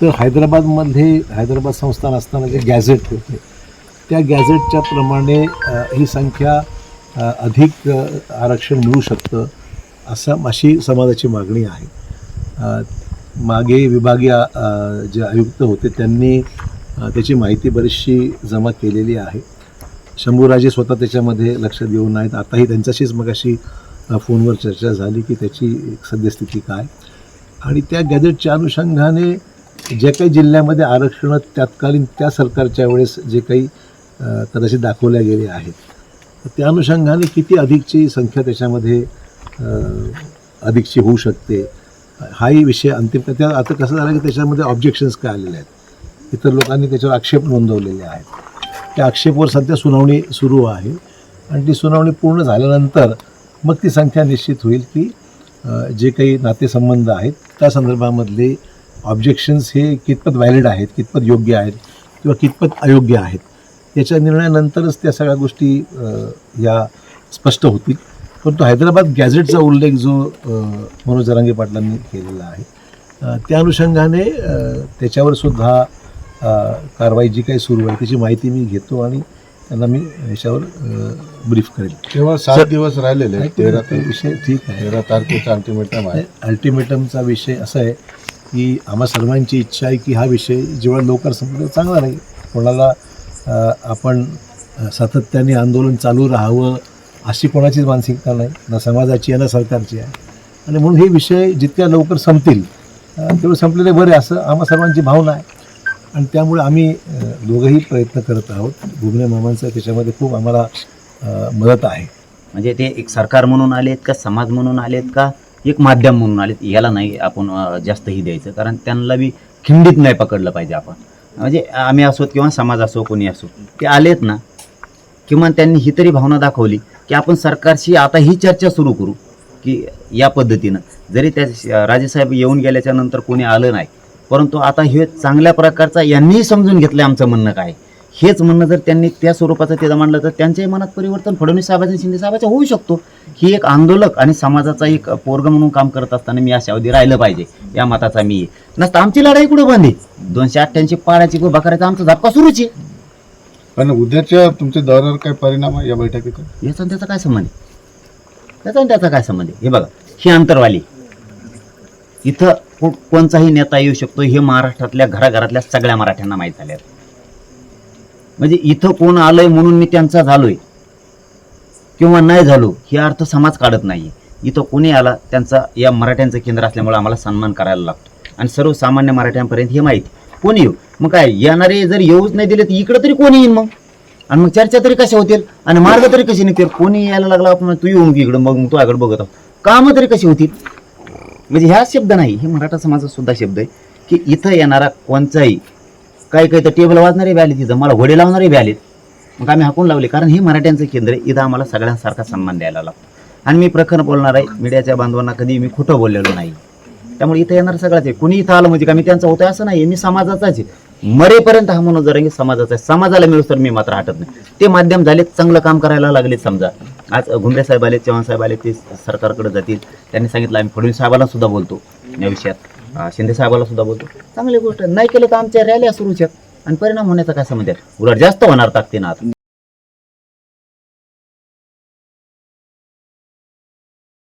तर हैदराबादमध्ये हैदराबाद संस्थान असताना जे गॅझेट होते त्या गॅझेटच्या प्रमाणे ही संख्या अधिक आरक्षण मिळू शकतं असं अशी समाजाची मागणी आहे. मागे विभागीय जे आयुक्त होते त्यांनी त्याची माहिती बरीचशी जमा केलेली आहे. शंभूराजे स्वतः त्याच्यामध्ये लक्ष देऊन नाहीत. आताही त्यांच्याशीच मग अशी फोनवर चर्चा झाली की त्याची एक सद्यस्थिती काय. आणि त्या गॅजेटच्या अनुषंगाने जे काही जिल्ह्यामध्ये आरक्षणं तत्कालीन त्या सरकारच्या वेळेस जे काही कदाचित दाखवल्या गेले आहेत. त्या अनुषंगाने किती अधिकची संख्या त्याच्यामध्ये अधिकची होऊ शकते? हाही विषय अंतिम. त्या आता कसं झालं की त्याच्यामध्ये ऑब्जेक्शन्स काय आलेले आहेत? इतर लोकांनी त्याच्यावर आक्षेप नोंदवलेले आहेत. त्या आक्षेपावर सध्या सुनावणी सुरू आहे. आणि ती सुनावणी पूर्ण झाल्यानंतर मग ती संख्या निश्चित होईल की जे काही नातेसंबंध आहेत त्या संदर्भामधले ऑब्जेक्शन्स हे कितपत व्हॅलिड आहेत कितपत योग्य आहेत किंवा कितपत अयोग्य आहेत याच्या निर्णयानंतरच त्या सगळ्या गोष्टी या स्पष्ट होतील. परंतु हैदराबाद गॅझेटचा उल्लेख जो मनोज जरांगे पाटलांनी केलेला आहे त्या अनुषंगाने त्याच्यावर सुद्धा कारवाई जी काही सुरू आहे त्याची माहिती मी घेतो आणि त्यांना मी याच्यावर ब्रीफ करेल. तेव्हा सात दिवस राहिलेले. तेरा ते विषय ठीक आहे. तेरा तारखेचा अल्टिमेटम आहे. अल्टिमेटमचा विषय असा आहे की आम्हा सर्वांची इच्छा आहे की हा विषय जेव्हा लवकर संपला चांगला नाही कोणाला आपण सातत्याने आंदोलन चालू राहावं अशी कोणाचीच मानसिकता नाही ना समाजाची आहे ना सरकारची आहे. आणि म्हणून हे विषय जितक्या लवकर संपतील तेवढे संपलेले बरे असं आम्हा सर्वांची भावना आहे. आणि त्यामुळे आम्ही दोघंही प्रयत्न करत आहोत. भुगने मामांचं त्याच्यामध्ये खूप आम्हाला मदत आहे. म्हणजे ते एक सरकार म्हणून आलेत का समाज म्हणून आलेत का? एक माध्यम म्हणून आले याला नाही आपण जास्तही द्यायचं. कारण त्यांना बी खिंडीत नाही पकडलं पाहिजे आपण. म्हणजे आम्ही असो किंवा समाज असो कोणी असो ते आलेत ना किमान त्यांनी ही तरी भावना दाखवली की आपण सरकारशी आता ही चर्चा सुरू करू की या पद्धतीनं. जरी त्या राजेसाहेब येऊन गेल्याच्यानंतर कोणी आलं नाही परंतु आता हे चांगल्या प्रकारचा यांनीही समजून घेतलं आमचं म्हणणं काय हेच म्हणणं जर त्यांनी त्या स्वरूपाचं ते मांडलं तर त्यांच्याही मनात परिवर्तन फडणवीस साहेबांचं आणि शिंदे साहेबांचं होऊ शकतो. ही एक आंदोलक आणि समाजाचा एक पोरग म्हणून काम करत असताना मी अशावधी राहिलं पाहिजे. या मताचा मी. नसतं आमची लढाई कुठे बंद आहे? दोनशे अठ्ठ्याऐंशी पाण्याची उभा करायचा आमचा धक्का सुरूच आहे. पण उद्याच्या तुमच्या दौऱ्यावर काय परिणाम आहे या बैठकीचा? याचा आणि त्याचा काय संबंध आहे? त्याचा आणि त्याचा काय संबंध आहे? हे बघा ही अंतरवाली. इथं कोणताही नेता येऊ शकतो हे महाराष्ट्रातल्या घराघरातल्या सगळ्या मराठ्यांना माहीत झाले म्हणजे इथं कोण आलंय म्हणून मी त्यांचा झालोय. किंवा नाही झालो हे अर्थ समाज काढत नाही इथं कोणी आला त्यांचा या मराठ्यांचं केंद्र असल्यामुळे आम्हाला सन्मान करायला लागतो. आणि सर्वसामान्य मराठ्यांपर्यंत हे माहिती. कोणी येऊ? मग काय येणारे जर येऊच नाही दिले तर इकडं तरी कोणी येईन मग? आणि मग चर्चा तरी कशा होतील? आणि मार्ग तरी कसे निघतील? कोणी यायला लागला आपण तू मग इकडं मग तू आकडे बघत आहो कामं तरी कशी होतील? म्हणजे ह्या शब्द नाही हे मराठा समाजात सुद्धा शब्द आहे की इथं येणारा कोणचाही काही काही तर टेबल वाजणारे बी तिथं मला घोडे लावणारे बी मग आम्ही हाकून लावले. कारण हे मराठ्यांचं केंद्र आहे. इथं आम्हाला सगळ्यांसारखा सन्मान द्यायला लागतो. आणि मी प्रखर बोलणार आहे. मीडियाच्या बांधवांना कधी मी खोटं बोललेलो नाही. त्यामुळे इथं येणार सगळ्याच आहे. कुणी इथं आलं म्हणजे का मी त्यांचा होतं असं नाही मी समाजाचाच आहे. मरेपर्यंत हा म्हणून जर समाजाचा आहे. समाजाला मिळूस तर मी मात्र हटत नाही. ते माध्यम झाले चांगलं काम करायला लागले समजा. आज घुमरे साहेब आले चव्हाण साहेब आले ते सरकारकडे जातील. त्यांनी सांगितलं आम्ही फडणवीस साहेबांना सुद्धा बोलतो या विषयात. शिंदे साहेबाला सुद्धा बोलतो. चांगली गोष्ट नाही केलं तर आमच्या रॅल्या सुरूच आहेत. आणि परिणाम होण्याचा काय समज आहे? उलट जास्त होणार ताकदीनं आता.